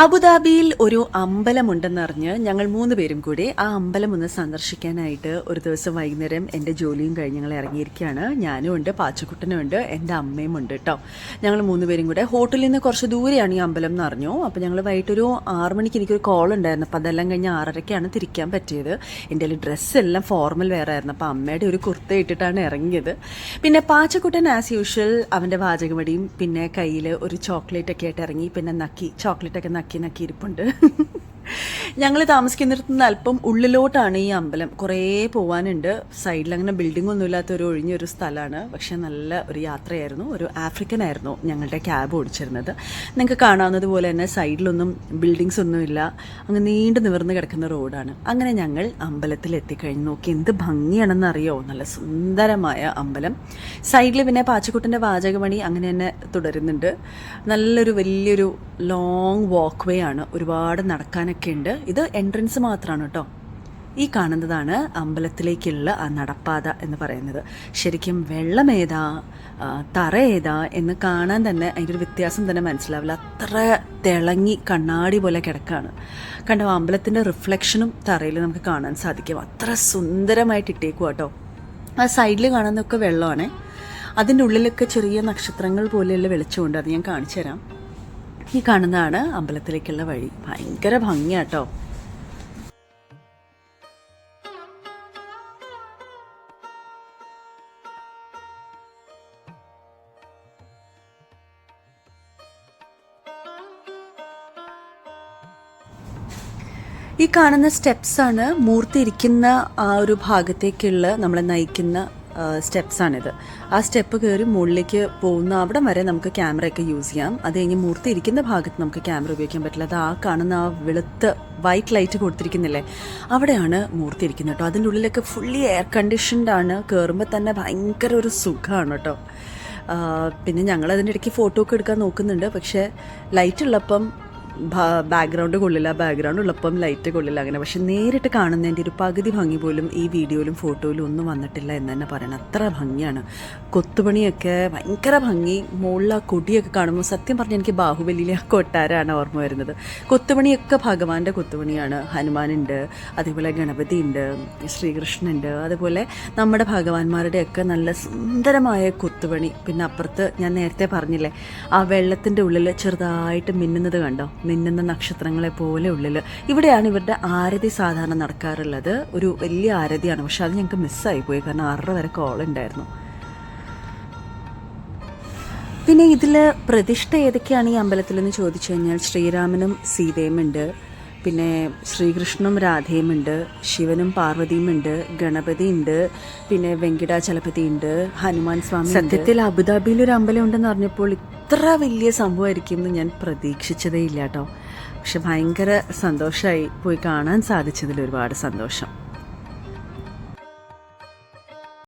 അബുദാബിയിൽ ഒരു അമ്പലമുണ്ടെന്നറിഞ്ഞ് ഞങ്ങൾ മൂന്ന് പേരും കൂടി ആ അമ്പലം ഒന്ന് സന്ദർശിക്കാനായിട്ട് ഒരു ദിവസം വൈകുന്നേരം എന്റെ ജോലിയും കഴിഞ്ഞ് ഞങ്ങൾ ഇറങ്ങിയിരിക്കുകയാണ്. ഞാനും ഉണ്ട് പാച്ചക്കുട്ടനും ഉണ്ട് എന്റെ അമ്മയും ഉണ്ട് കേട്ടോ ഞങ്ങൾ മൂന്ന് പേരും കൂടെ ഹോട്ടലിൽ നിന്ന് കുറച്ച് ദൂരെയാണ് ഈ അമ്പലം എന്ന് അറിഞ്ഞു. അപ്പോൾ ഞങ്ങൾ വൈകിട്ടൊരു ആറ് മണിക്ക് എനിക്കൊരു കോൾ ഉണ്ടായിരുന്നു. അപ്പോൾ അതെല്ലാം കഴിഞ്ഞ് ആറരയ്ക്കാണ് തിരിക്കാൻ പറ്റിയത്. എന്റെ ഡ്രസ്സ് എല്ലാം ഫോർമൽ വെയർ ആയിരുന്നു. അപ്പോൾ അമ്മയുടെ ഒരു കുർത്ത ഇട്ടിട്ടാണ് ഇറങ്ങിയത്. പിന്നെ പാച്ചക്കുട്ടൻ ആസ് യൂഷ്വൽ അവന്റെ വാചകമടിയും പിന്നെ കയ്യിൽ ഒരു ചോക്ലേറ്റ് ഒക്കെ ആയിട്ട് ഇറങ്ങി. പിന്നെ നക്കി ചോക്ലേറ്റ് ഒക്കെ നക്കി നക്കി ഇരിപ്പുണ്ട് ഞങ്ങൾ താമസിക്കുന്നിടത്തുനിന്ന് അല്പം ഉള്ളിലോട്ടാണ് ഈ അമ്പലം. കുറേ പോവാനുണ്ട്. സൈഡിൽ അങ്ങനെ ബിൽഡിംഗ് ഒന്നും ഇല്ലാത്ത ഒരു ഒഴിഞ്ഞൊരു സ്ഥലമാണ്. പക്ഷേ നല്ല ഒരു യാത്രയായിരുന്നു. ഒരു ആഫ്രിക്കൻ ആയിരുന്നു ഞങ്ങളുടെ ക്യാബ് ഓടിച്ചിരുന്നത്. നിങ്ങൾക്ക് കാണാവുന്നത് പോലെ തന്നെ സൈഡിലൊന്നും ബിൽഡിങ്സ് ഒന്നുമില്ല അങ്ങ് നീണ്ടു നിവർന്ന് കിടക്കുന്ന റോഡാണ്. അങ്ങനെ ഞങ്ങൾ അമ്പലത്തിൽ എത്തിക്കഴിഞ്ഞു. നോക്കി എന്ത് ഭംഗിയാണെന്ന് അറിയോ നല്ല സുന്ദരമായ അമ്പലം. സൈഡിൽ പിന്നെ പാച്ചക്കുട്ടന്റെ വാചകമണി അങ്ങനെ തന്നെ തുടരുന്നുണ്ട്. നല്ലൊരു വലിയൊരു ലോങ് വാക്ക് വേ ആണ്. ഒരുപാട് നടക്കാനൊക്കെ ഉണ്ട്. ഇത് എൻട്രൻസ് മാത്രമാണ് കേട്ടോ ഈ കാണുന്നതാണ് അമ്പലത്തിലേക്കുള്ള ആ നടപ്പാത എന്ന് പറയുന്നത്. ശരിക്കും വെള്ളം ഏതാ തറ ഏതാ എന്ന് കാണാൻ തന്നെ അതിന്റെ ഒരു വ്യത്യാസം തന്നെ മനസ്സിലാവില്ല. അത്ര തിളങ്ങി കണ്ണാടി പോലെ കിടക്കാണ്. കണ്ടോ അമ്പലത്തിന്റെ റിഫ്ലക്ഷനും തറയിൽ നമുക്ക് കാണാൻ സാധിക്കും. അത്ര സുന്ദരമായിട്ട് ഇട്ടേക്കും കേട്ടോ ആ സൈഡിൽ കാണുന്നതൊക്കെ വെള്ളമാണ് അതിന്റെ ഉള്ളിലൊക്കെ ചെറിയ നക്ഷത്രങ്ങൾ പോലെയുള്ള വെളിച്ചമുണ്ട്. അത് ഞാൻ കാണിച്ചു തരാം ഈ കാണുന്നതാണ് അമ്പലത്തിലേക്കുള്ള വഴി. ഭയങ്കര ഭംഗിയാട്ടോ. ഈ കാണുന്ന സ്റ്റെപ്സാണ് ആണ് മൂർത്തി ഇരിക്കുന്ന ആ ഒരു ഭാഗത്തേക്കുള്ള നമ്മളെ നയിക്കുന്ന സ്റ്റെപ്സ് ആണിത് ആ സ്റ്റെപ്പ് കയറി മുകളിലേക്ക് പോകുന്ന അവിടെ വരെ നമുക്ക് ക്യാമറയൊക്കെ യൂസ് ചെയ്യാം. അത് കഴിഞ്ഞ് മൂർത്തി ഇരിക്കുന്ന ഭാഗത്ത് നമുക്ക് ക്യാമറ ഉപയോഗിക്കാൻ പറ്റില്ല. അത് ആ കാണുന്ന ആ വെളുത്ത വൈറ്റ് ലൈറ്റ് കൊടുത്തിരിക്കുന്നില്ലേ? അവിടെയാണ് മൂർത്തി ഇരിക്കുന്നത് കേട്ടോ അതിന്റെ ഉള്ളിലൊക്കെ ഫുള്ളി എയർ കണ്ടീഷൻഡ് ആണ്. കയറുമ്പോൾ തന്നെ ഭയങ്കര ഒരു സുഖമാണ് കേട്ടോ പിന്നെ ഞങ്ങൾ അതിന്റെ ഇടയ്ക്ക് ഫോട്ടോ ഒക്കെ എടുക്കാൻ നോക്കുന്നുണ്ട്. പക്ഷേ ലൈറ്റ് ഉള്ളപ്പം ബാക്ക്ഗ്രൗണ്ട് കൊള്ളില്ല ബാക്ക്ഗ്രൗണ്ട് ഉള്ളപ്പം ലൈറ്റ് കൊള്ളില്ല അങ്ങനെ. പക്ഷെ നേരിട്ട് കാണുന്നതിന്റെ ഒരു പകുതി ഭംഗി പോലും ഈ വീഡിയോയിലും ഫോട്ടോയിലും ഒന്നും വന്നിട്ടില്ല എന്ന് തന്നെ പറയണം. അത്ര ഭംഗിയാണ്. കൊത്തുപണിയൊക്കെ ഭയങ്കര ഭംഗി. മുകളിൽ ആ കൊടിയൊക്കെ കാണുമ്പോൾ സത്യം പറഞ്ഞാൽ എനിക്ക് ബാഹുബലിയിലെ ആ കൊട്ടാരാണ് ഓർമ്മ വരുന്നത്. കൊത്തുപണിയൊക്കെ ഭഗവാന്റെ കൊത്തുപണിയാണ്. ഹനുമാനുണ്ട് അതേപോലെ ഗണപതി ഉണ്ട് ശ്രീകൃഷ്ണനുണ്ട് അതുപോലെ നമ്മുടെ ഭഗവാന്മാരുടെയൊക്കെ നല്ല സുന്ദരമായ കൊത്തുപണി. പിന്നെ അപ്പുറത്ത് ഞാൻ നേരത്തെ പറഞ്ഞില്ലേ ആ വെള്ളത്തിന്റെ ഉള്ളിൽ ചെറുതായിട്ട് മിന്നുന്നത് കണ്ടോ? മിന്നുന്ന നക്ഷത്രങ്ങളെ പോലെ ഉള്ളിൽ ഇവിടെയാണ് ഇവരുടെ ആരതി സാധാരണ നടക്കാറുള്ളത്. ഒരു വലിയ ആരതിയാണ്. പക്ഷെ അത് ഞങ്ങൾക്ക് മിസ്സായി പോയി. കാരണം ആറര വരെ കോൾ ഉണ്ടായിരുന്നു പിന്നെ ഇതിൽ പ്രതിഷ്ഠ ഏതൊക്കെയാണ് ഈ അമ്പലത്തിലെന്ന് ചോദിച്ചു കഴിഞ്ഞാൽ ശ്രീരാമനും സീതയും ഉണ്ട്. പിന്നെ ശ്രീകൃഷ്ണനും രാധയും ഉണ്ട് ശിവനും പാർവതിയും ഉണ്ട് ഗണപതി ഉണ്ട് പിന്നെ വെങ്കിടാചലപതി ഉണ്ട് ഹനുമാൻ സ്വാമി സത്യത്തിൽ അബുദാബിയിൽ ഒരു അമ്പലം ഉണ്ടെന്ന് അറിഞ്ഞപ്പോൾ ഇത്ര വലിയ സംഭവമായിരിക്കും എന്ന് ഞാൻ പ്രതീക്ഷിച്ചതേ ഇല്ല കേട്ടോ. പക്ഷെ ഭയങ്കര സന്തോഷമായി പോയി കാണാൻ സാധിച്ചതിൽ ഒരുപാട് സന്തോഷം.